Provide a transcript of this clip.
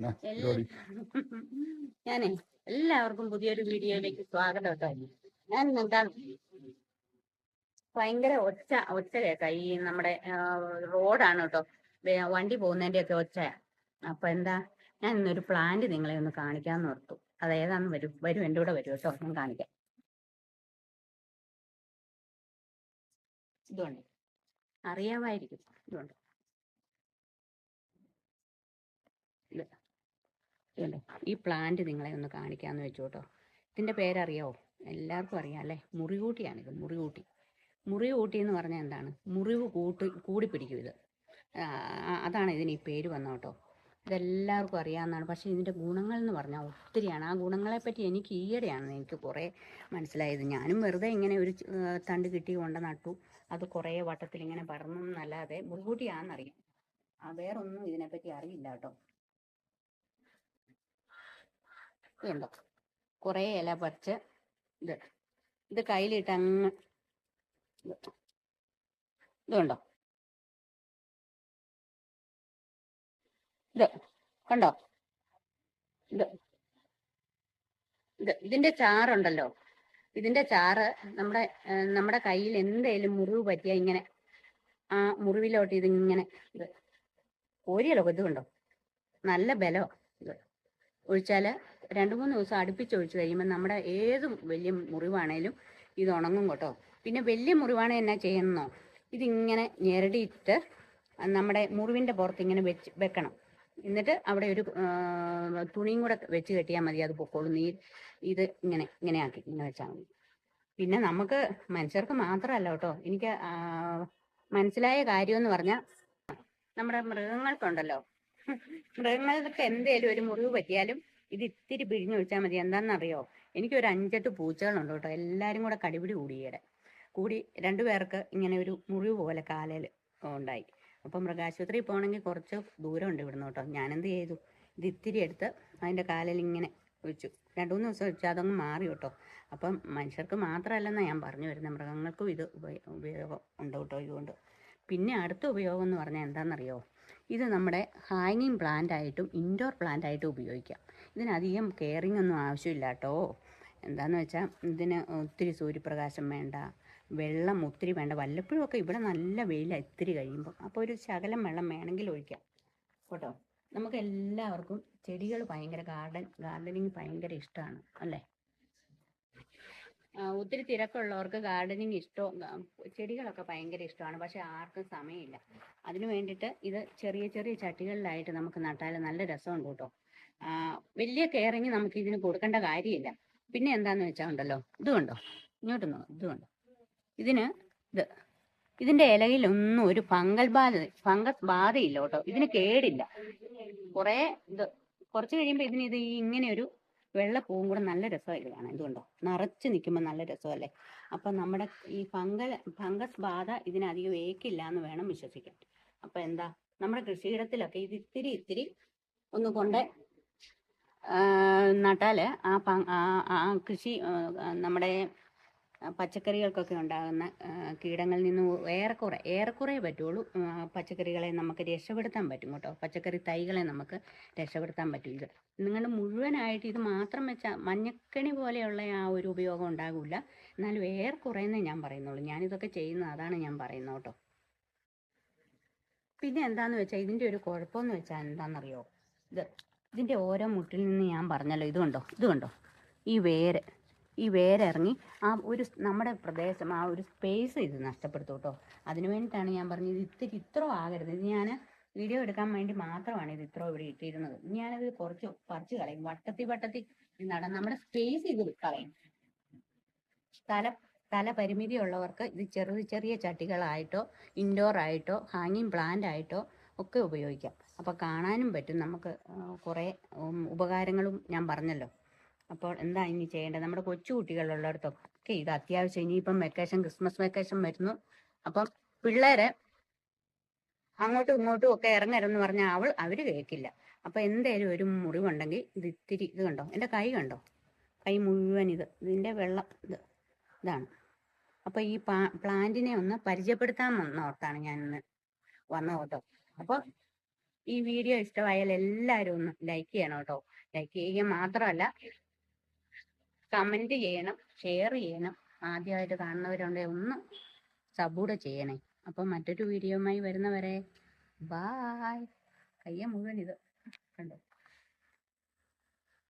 ഞാനേ എല്ലാവർക്കും പുതിയൊരു വീഡിയോയിലേക്ക് സ്വാഗതം കേട്ടോ. ഞാൻ എന്താ ഭയങ്കര ഒച്ച ഒച്ച കേൾക്കാം ഈ നമ്മുടെ റോഡാണ് കേട്ടോ. വണ്ടി പോകുന്നതിന്റെ ഒക്കെ ഒച്ച. അപ്പൊ എന്താ ഞാൻ ഇന്നൊരു പ്ലാന്റ് നിങ്ങളെ ഒന്ന് കാണിക്കാന്ന് ഓർത്തു. അത് ഏതാന്ന് വരും വരും എന്റെ കൂടെ വരും കേട്ടോ. ഞാൻ കാണിക്കാം. ഇതുണ്ട്. അറിയാമായിരിക്കും. ഇതുണ്ട്. ഇത്. ഇതുണ്ട്. ഈ പ്ലാന്റ് നിങ്ങളെ ഒന്ന് കാണിക്കാമെന്ന് വെച്ചു കേട്ടോ ഇതിന്റെ പേരറിയാവോ എല്ലാവർക്കും അറിയാം അല്ലേ? മുറികൂട്ടിയാണിത് മുറികൂട്ടി. മുറികൂട്ടി എന്ന് പറഞ്ഞാൽ എന്താണ്? മുറിവ് കൂട്ടി കൂടി പിടിക്കും ഇത് അതാണ് ഇതിന് ഈ പേര് വന്ന കേട്ടോ ഇതെല്ലാവർക്കും അറിയാവുന്നതാണ്. പക്ഷേ ഇതിന്റെ ഗുണങ്ങൾ എന്ന് പറഞ്ഞാൽ ഒത്തിരിയാണ്. ആ ഗുണങ്ങളെപ്പറ്റി എനിക്ക് ഈയിടെയാണ് എനിക്ക് കുറേ മനസ്സിലായത്. ഞാനും വെറുതെ ഇങ്ങനെ ഒരു തണ്ട് കിട്ടി കൊണ്ട് നട്ടു. അത് കുറേ വട്ടത്തിൽ ഇങ്ങനെ പറന്നു എന്നല്ലാതെ മുറികൂട്ടിയാണെന്നറിയാം. വേറൊന്നും ഇതിനെപ്പറ്റി അറിയില്ല കേട്ടോ. ഇതുണ്ടോ. കുറേ ഇല പറിച്ച് ഇത് ഇത് കയ്യിലിട്ട് അങ്ങ് ഇത് ഇതുണ്ടോ ഇത് കണ്ടോ? ഇത് ഇത് ഇതിന്റെ ചാറുണ്ടല്ലോ. ഇതിന്റെ ചാറ് നമ്മുടെ നമ്മുടെ കയ്യിൽ എന്തേലും മുറിവ് പറ്റിയ ഇങ്ങനെ ആ മുറിവിലോട്ട് ഇതിങ്ങനെ ഇത് ഓരിയല്ലോ ഇത് കണ്ടോ? നല്ല ബലോ ഇത്. ഒഴിച്ചാൽ രണ്ടു മൂന്ന് ദിവസം അടുപ്പിച്ച് ഒഴിച്ചു കഴിയുമ്പോൾ നമ്മുടെ ഏത് വലിയ മുറിവാണേലും ഇത് ഉണങ്ങും കേട്ടോ. പിന്നെ വലിയ മുറിവാണ് എന്നാ ചെയ്യുന്നോ? ഇതിങ്ങനെ ഞെരടിയിട്ട് നമ്മുടെ മുറിവിന്റെ പുറത്ത് ഇങ്ങനെ വെച്ച് വെക്കണം. എന്നിട്ട് അവിടെ ഒരു തുണിയും കൂടെ വെച്ച് കെട്ടിയാൽ മതി. അത് പൊക്കോളും. നീ ഇത് ഇങ്ങനെ ഇങ്ങനെ ആക്കി ഇങ്ങനെ വെച്ചാൽ മതി. പിന്നെ നമുക്ക് മനുഷ്യർക്ക് മാത്രമല്ല കേട്ടോ. എനിക്ക് മനസ്സിലായ കാര്യം എന്ന് പറഞ്ഞാൽ നമ്മുടെ മൃഗങ്ങൾക്കുണ്ടല്ലോ. മൃഗങ്ങൾക്ക് എന്തേലും ഒരു മുറിവ് പറ്റിയാലും ഇത് ഇത്തിരി പിഴിഞ്ഞു വെച്ചാൽ മതി. എന്താണെന്നറിയോ? എനിക്കൊരു അഞ്ചെട്ട് പൂച്ചകളുണ്ട് കേട്ടോ. എല്ലാവരും കൂടെ കടിപിടി കൂടിയേടെ. കൂടി രണ്ടുപേർക്ക് ഇങ്ങനെ ഒരു മുറിവ് പോലെ കാലിൽ ഉണ്ടായി. അപ്പം മൃഗാശുപത്രിയിൽ പോകണമെങ്കിൽ കുറച്ച് ദൂരമുണ്ട് ഇവിടുന്ന് കേട്ടോ. ഞാനെന്ത് ചെയ്തു? ഇത് ഇത്തിരി എടുത്ത് അതിന്റെ കാലിൽ ഇങ്ങനെ വെച്ചു രണ്ടു മൂന്ന് ദിവസം വെച്ചു അതങ്ങ് മാറി കേട്ടോ. അപ്പം മനുഷ്യർക്ക് മാത്രമല്ലെന്നാണ് ഞാൻ പറഞ്ഞു വരുന്നത്. മൃഗങ്ങൾക്കും ഇത് ഉപയോഗം ഉണ്ട് കേട്ടോ ഇതുകൊണ്ട്. പിന്നെ അടുത്ത ഉപയോഗം എന്ന് പറഞ്ഞാൽ എന്താണെന്നറിയോ? ഇത് നമ്മുടെ ഹാങ്ങിങ് പ്ലാന്റ് ആയിട്ടും ഇൻഡോർ പ്ലാന്റ് ആയിട്ടും ഉപയോഗിക്കാം. ഇതിനധികം കെയറിങ് ഒന്നും ആവശ്യമില്ല കേട്ടോ. എന്താന്ന് വെച്ചാൽ ഇതിന് ഒത്തിരി സൂര്യപ്രകാശം വേണ്ട വെള്ളം ഒത്തിരി വേണ്ട. വല്ലപ്പോഴും ഒക്കെ ഇവിടെ നല്ല വെയിലാണ് ഇത്തിരി കഴിയുമ്പോൾ അപ്പോൾ ഒരു ശകലം വെള്ളം വേണമെങ്കിൽ ഒഴിക്കാം. കേട്ടോ? നമുക്ക് എല്ലാവർക്കും ചെടികൾ ഭയങ്കര ഗാർഡൻ ഗാർഡനിങ് ഭയങ്കര ഇഷ്ടമാണ് അല്ലേ? ഒത്തിരി തിരക്കുള്ളവർക്ക് ഗാർഡനിങ് ഇഷ്ടം ചെടികളൊക്കെ ഭയങ്കര ഇഷ്ടമാണ്. പക്ഷെ ആർക്കും സമയമില്ല. അതിനു വേണ്ടിയിട്ട് ഇത് ചെറിയ ചെറിയ ചട്ടികളിലായിട്ട് നമുക്ക് നട്ടാൽ നല്ല രസമുണ്ട് കേട്ടോ. വലിയ കെയറിങ് നമുക്ക് ഇതിന് കൊടുക്കേണ്ട കാര്യമില്ല. പിന്നെ എന്താന്ന് വെച്ചാൽ ഉണ്ടല്ലോ ഇതുകൊണ്ടോ കണ്ടോ? ഇങ്ങോട്ട് നോ ഇത് കണ്ടോ? ഇതിന് ഇത് ഇതിന്റെ ഇലയിലൊന്നും ഒരു ഫംഗൽ ബാധ ഫംഗസ് ബാധയില്ല കേട്ടോ. ഇതിന് കേടില്ല. കുറേ ഇത് കുറച്ച് കഴിയുമ്പോൾ ഇതിന് ഇത് ഇങ്ങനെ ഒരു വെള്ള പൂവും കൂടെ നല്ല രസമായിട്ട് കാണാം എന്തുകൊണ്ടോ നിറച്ച് നിൽക്കുമ്പോൾ നല്ല രസമല്ലേ? അപ്പം നമ്മുടെ ഈ ഫംഗൽ ഫംഗസ് ബാധ ഇതിനധികം ഏക്കില്ല എന്ന് വേണം വിശ്വസിക്കാൻ. അപ്പം എന്താ? നമ്മുടെ കൃഷിയിടത്തിലൊക്കെ ഇത് ഇത്തിരി ഇത്തിരി ഒന്ന് കൊണ്ട് ആ- ആ കൃഷി നമ്മുടെ പച്ചക്കറികൾക്കൊക്കെ ഉണ്ടാകുന്ന കീടങ്ങളിൽ നിന്ന് ഏറെക്കുറെ ഏറെക്കുറെ പറ്റുള്ളൂ. പച്ചക്കറികളെ നമുക്ക് രക്ഷപ്പെടുത്താൻ പറ്റും കേട്ടോ. പച്ചക്കറി തൈകളെ നമുക്ക് രക്ഷപ്പെടുത്താൻ പറ്റും. ഇത് നിങ്ങൾ മുഴുവനായിട്ട് ഇത് മാത്രം വെച്ചാൽ മഞ്ഞക്കണി പോലെയുള്ള ആ ഒരു ഉപയോഗം ഉണ്ടാകില്ല എന്നാലും ഏറെക്കുറയെന്നേ ഞാൻ പറയുന്നുള്ളൂ. ഞാനിതൊക്കെ ചെയ്യുന്ന അതാണ് ഞാൻ പറയുന്നത് കേട്ടോ. പിന്നെ എന്താന്ന് വെച്ചാൽ ഇതിന്റെ ഒരു കുഴപ്പമെന്ന് വെച്ചാൽ എന്താണെന്നറിയോ ഇത് ഇതിന്റെ ഓരോ മുട്ടിൽ നിന്ന് ഞാൻ പറഞ്ഞല്ലോ. ഇതുണ്ടോ ഇതുണ്ടോ ഈ വേര്. ഈ വേരിറങ്ങി ആ ഒരു നമ്മുടെ പ്രദേശം ആ ഒരു സ്പേസ് ഇത് നഷ്ടപ്പെടുത്തും കേട്ടോ. അതിനു വേണ്ടിയിട്ടാണ് ഞാൻ പറഞ്ഞത് ഇത് ഇത്തിരി ഇത്ര ആകരുത്. ഇത് ഞാൻ വീഡിയോ എടുക്കാൻ വേണ്ടി മാത്രമാണ് ഇത് ഇത്ര ഇവിടെ ഇട്ടിരുന്നത്. ഞാനത് കുറച്ച് പറിച്ച് കളയും. വട്ടത്തി വട്ടത്തി നട നമ്മുടെ സ്പേസ് ഇത് കളയും. സ്ഥല സ്ഥല പരിമിതി ഉള്ളവർക്ക് ഇത് ചെറിയ ചെറിയ ചട്ടികളായിട്ടോ ഇൻഡോർ ആയിട്ടോ ഹാങ്ങിങ് പ്ലാന്റ് ആയിട്ടോ ഒക്കെ ഉപയോഗിക്കാം. അപ്പോൾ കാണാനും പറ്റും. നമുക്ക് കുറേ ഉപകാരങ്ങളും ഞാൻ പറഞ്ഞല്ലോ. അപ്പോൾ എന്താ ഇനി ചെയ്യേണ്ടത്? നമ്മുടെ കൊച്ചു കുട്ടികളുള്ളിടത്തൊക്കെ ഇത് അത്യാവശ്യം ഇനിയിപ്പം വെക്കേഷൻ ക്രിസ്മസ് വെക്കേഷൻ വരുന്നു. അപ്പം പിള്ളേരെ അങ്ങോട്ടും ഇങ്ങോട്ടും ഒക്കെ ഇറങ്ങരുതെന്ന് പറഞ്ഞാൽ അവൾ അവർ കേൾക്കില്ല. അപ്പൊ എന്തേലും ഒരു മുറിവുണ്ടെങ്കിൽ ഇത് ഇത്തിരി ഇത് കണ്ടോ? എന്റെ കൈ കണ്ടോ? കൈ മുഴുവൻ ഇത് ഇതിന്റെ വെള്ളം ഇത് ഇതാണ്. അപ്പൊ ഈ പാ- പ്ലാന്റിനെ ഒന്ന് പരിചയപ്പെടുത്താൻ വന്നോട്ടാണ് ഞാൻ ഇന്ന് വന്നത് കേട്ടോ. അപ്പൊ ഈ വീഡിയോ ഇഷ്ടമായാൽ എല്ലാവരും ഒന്ന് ലൈക്ക് ചെയ്യണം കേട്ടോ. ലൈക്ക് ചെയ്യുക മാത്രമല്ല കമന്റ് ചെയ്യണം ഷെയർ ചെയ്യണം. ആദ്യമായിട്ട് കാണുന്നവരുണ്ടെങ്കിൽ ഒന്ന് സബൂടെ ചെയ്യണേ. അപ്പം മറ്റൊരു വീഡിയോയുമായി വരുന്നവരെ ബായ് കയ്യ മുഴുവൻ ഇത് കണ്ടോ?